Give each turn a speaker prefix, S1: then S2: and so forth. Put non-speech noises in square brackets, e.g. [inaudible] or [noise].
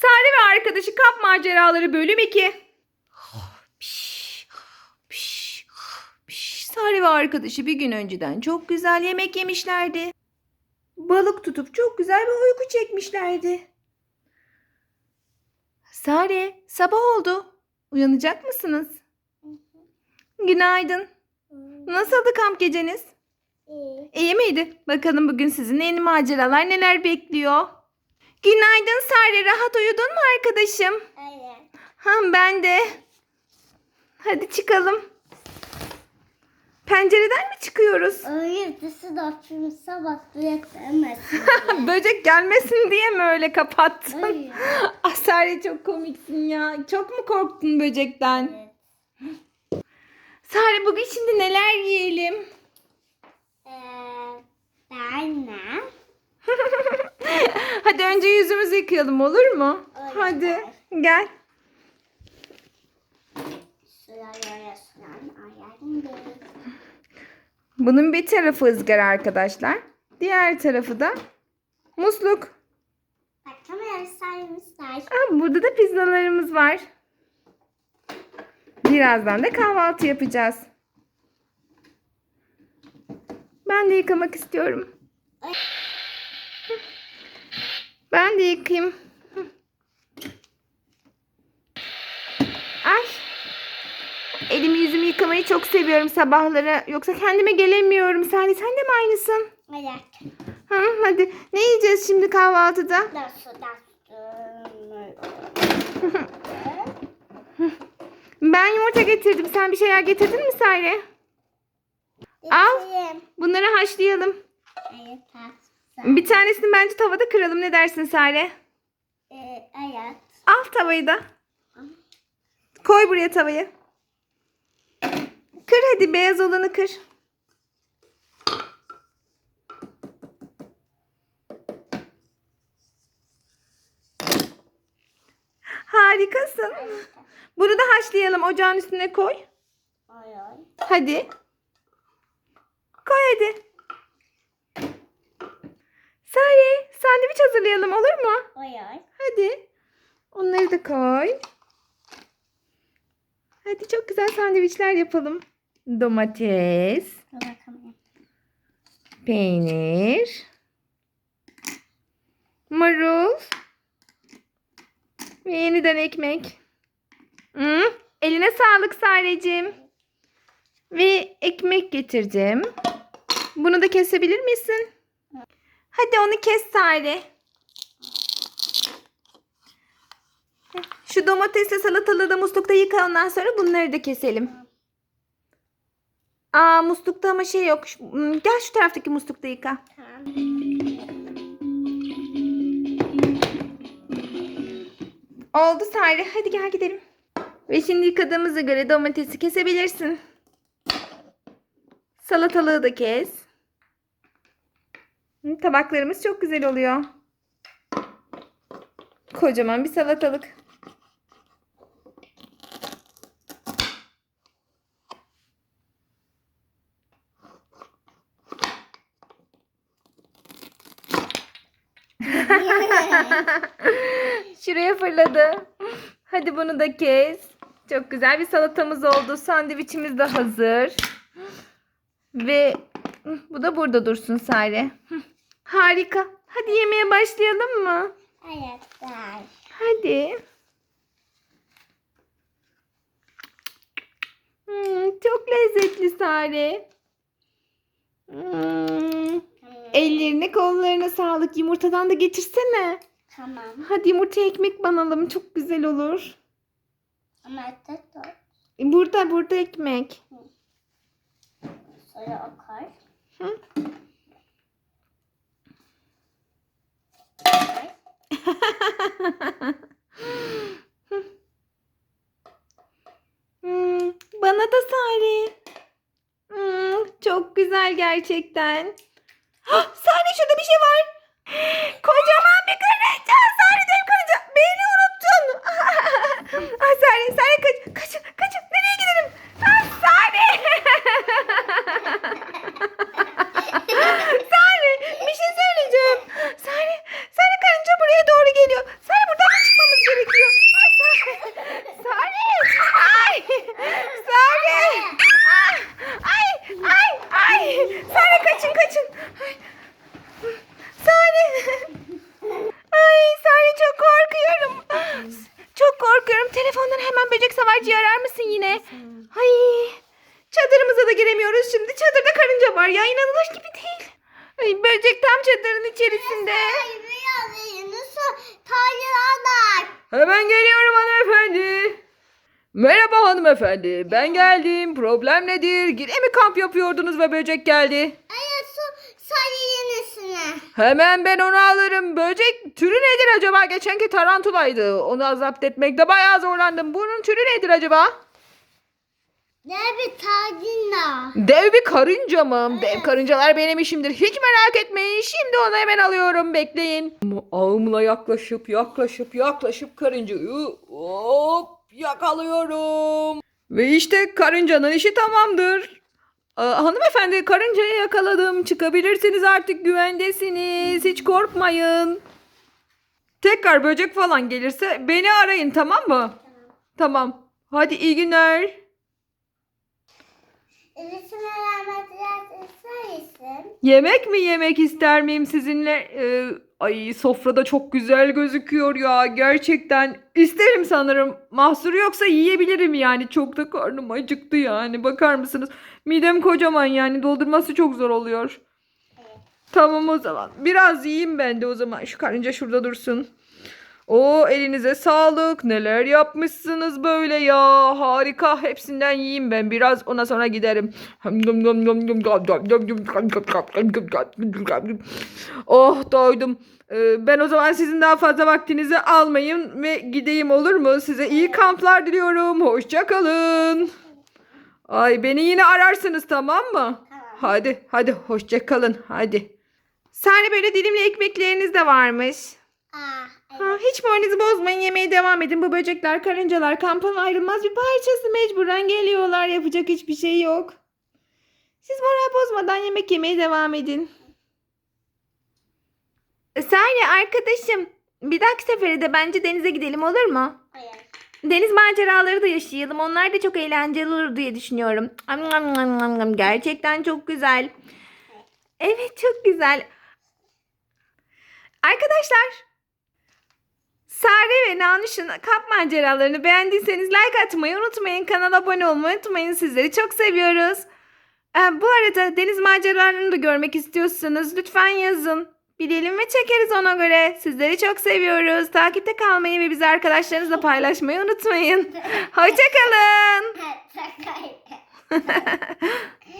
S1: Sare ve arkadaşı kamp maceraları bölüm 2. Piş, piş, piş. Sare ve arkadaşı bir gün önceden çok güzel yemek yemişlerdi. Balık tutup çok güzel bir uyku çekmişlerdi. Sare, sabah oldu. Uyanacak mısınız? Günaydın. Nasıldı kamp geceniz?
S2: İyi.
S1: İyi miydi? Bakalım bugün sizin yeni maceralar neler bekliyor? Günaydın Sare. Rahat uyudun mu arkadaşım?
S2: Öyle.
S1: Ha, ben de. Hadi çıkalım. Pencereden mi çıkıyoruz? [laughs]
S2: Öyle dışı da açmış sabah duyaklarmasın. [laughs]
S1: Böcek gelmesin diye mi öyle kapattın? [laughs] Ah Sare çok komiksin ya. Çok mu korktun böcekten?
S2: Evet.
S1: Sare bugün şimdi neler yiyelim?
S2: Ee, ben ne? [laughs]
S1: Hadi önce yüzümüzü yıkayalım olur mu?
S2: Olur.
S1: Hadi gel. Bunun bir tarafı ızgara arkadaşlar. Diğer tarafı da musluk.
S2: Bak kamera saymışlar.
S1: Aa, burada da pizzalarımız var. Birazdan da kahvaltı yapacağız. Ben de yıkamak istiyorum.
S2: Ay.
S1: Ben de yıkayayım. Ay. Elimi yüzümü yıkamayı çok seviyorum sabahları. Yoksa kendime gelemiyorum. Sani sen de mi aynısın?
S2: Merak.
S1: Hı, hadi. Ne yiyeceğiz şimdi kahvaltıda?
S2: Da [laughs]
S1: Ben yumurta getirdim. Sen bir şeyler getirdin mi Sare? Al. Bunları haşlayalım.
S2: Evet. Tatlı.
S1: Bir tanesini bence tavada kıralım. Ne dersin Sare?
S2: Ee, evet.
S1: Al tavayı da. Koy buraya tavayı. Kır hadi beyaz olanı kır. Harikasın. Bunu da haşlayalım. Ocağın üstüne koy.
S2: Ay ay.
S1: Hadi. Koy hadi. Sare, sandviç hazırlayalım olur mu?
S2: Ay.
S1: Hadi. Onları da koy. Hadi çok güzel sandviçler yapalım. Domates, peynir, marul ve yeniden ekmek. Hı, eline sağlık Sarecim. Ve ekmek getirdim. Bunu da kesebilir misin? Hadi onu kes Sare. Şu domatesle salatalığı da muslukta yıka ondan sonra bunları da keselim. Aa muslukta ama şey yok. Hmm, Gel şu taraftaki muslukta yıka. Oldu Sare. Hadi gel gidelim. Ve şimdi yıkadığımıza göre domatesi kesebilirsin. Salatalığı da kes. Hı, Tabaklarımız çok güzel oluyor. Kocaman bir salatalık. [laughs] Şuraya fırladı. Hadi bunu da kes. Çok güzel bir salatamız oldu. Sandviçimiz de hazır. Ve bu da burada dursun Sare. Harika. Hadi yemeğe başlayalım mı?
S2: Evet.
S1: Hadi. Hmm, çok lezzetli Sare. Hmm, ellerine kollarına sağlık. Yumurtadan da getirsene.
S2: Tamam.
S1: Hadi yumurta ekmek banalım. Çok güzel olur.
S2: Ama dur.
S1: E, Burada burada ekmek.
S2: Sonra akar.
S1: Hı? Hmm, bana da Sare. Hmm, çok güzel gerçekten. Hah, Sare şurada bir şey var. Kocaman bir karınca. Sare dev karınca. Beni unuttun. [laughs] ah, Sare, Sare kaç, kaçın, giremiyoruz. Şimdi çadırda karınca var. Ya inanılır gibi değil. Ay, böcek tam çadırın içerisinde. Hemen geliyorum hanımefendi. Merhaba hanımefendi. Ben geldim. Problem nedir? Gire mi kamp yapıyordunuz ve böcek geldi?
S2: Evet su sadece yenisine.
S1: Hemen ben onu alırım. Böcek türü nedir acaba? Geçenki tarantulaydı. Onu azapt etmekte bayağı zorlandım. Bunun türü nedir acaba?
S2: Ne tadına.
S1: Dev bir karınca mı? Dev karıncalar benim işimdir. Hiç merak etmeyin. Şimdi onu hemen alıyorum. Bekleyin. Ağımla yaklaşıp yaklaşıp yaklaşıp karıncayı hop yakalıyorum. Ve işte karıncanın işi tamamdır. Aa, hanımefendi karıncayı yakaladım. Çıkabilirsiniz artık güvendesiniz. Hiç korkmayın. Tekrar böcek falan gelirse beni arayın tamam mı? Tamam. Hadi iyi günler. Yemek mi yemek ister miyim sizinle? Ee, ay sofrada çok güzel gözüküyor ya. Gerçekten isterim sanırım. Mahsuru yoksa yiyebilirim yani. Çok da karnım acıktı yani. Bakar mısınız? Midem kocaman yani. Doldurması çok zor oluyor. Tamam o zaman. Biraz yiyeyim ben de o zaman. Şu karınca şurada dursun. O elinize sağlık. Neler yapmışsınız böyle ya. Harika. Hepsinden yiyeyim ben. Biraz ona sonra giderim. Oh doydum. Ee, Ben o zaman sizin daha fazla vaktinizi almayayım ve gideyim olur mu? Size iyi kamplar diliyorum. Hoşça kalın. Ay beni yine ararsınız tamam mı? Hadi hadi hoşça kalın hadi. Sare böyle dilimli ekmekleriniz de varmış.
S2: Aa,
S1: Ha, hiç moralinizi bozmayın yemeye devam edin. Bu böcekler karıncalar kampın ayrılmaz bir parçası mecburen geliyorlar. Yapacak hiçbir şey yok. Siz moral bozmadan yemek yemeye devam edin. Sare arkadaşım bir dahaki sefere de bence denize gidelim olur mu?
S2: Hayır.
S1: Deniz maceraları da yaşayalım. Onlar da çok eğlenceli olur diye düşünüyorum. Gerçekten çok güzel. Evet çok güzel. Arkadaşlar Sare ve Nanuş'un kamp maceralarını beğendiyseniz like atmayı unutmayın. Kanala abone olmayı unutmayın. Sizleri çok seviyoruz. Ee, bu arada deniz maceralarını da görmek istiyorsanız lütfen yazın. Bilelim ve çekeriz ona göre. Sizleri çok seviyoruz. Takipte kalmayı ve bizi arkadaşlarınızla paylaşmayı unutmayın. [laughs] Hoşçakalın. [laughs]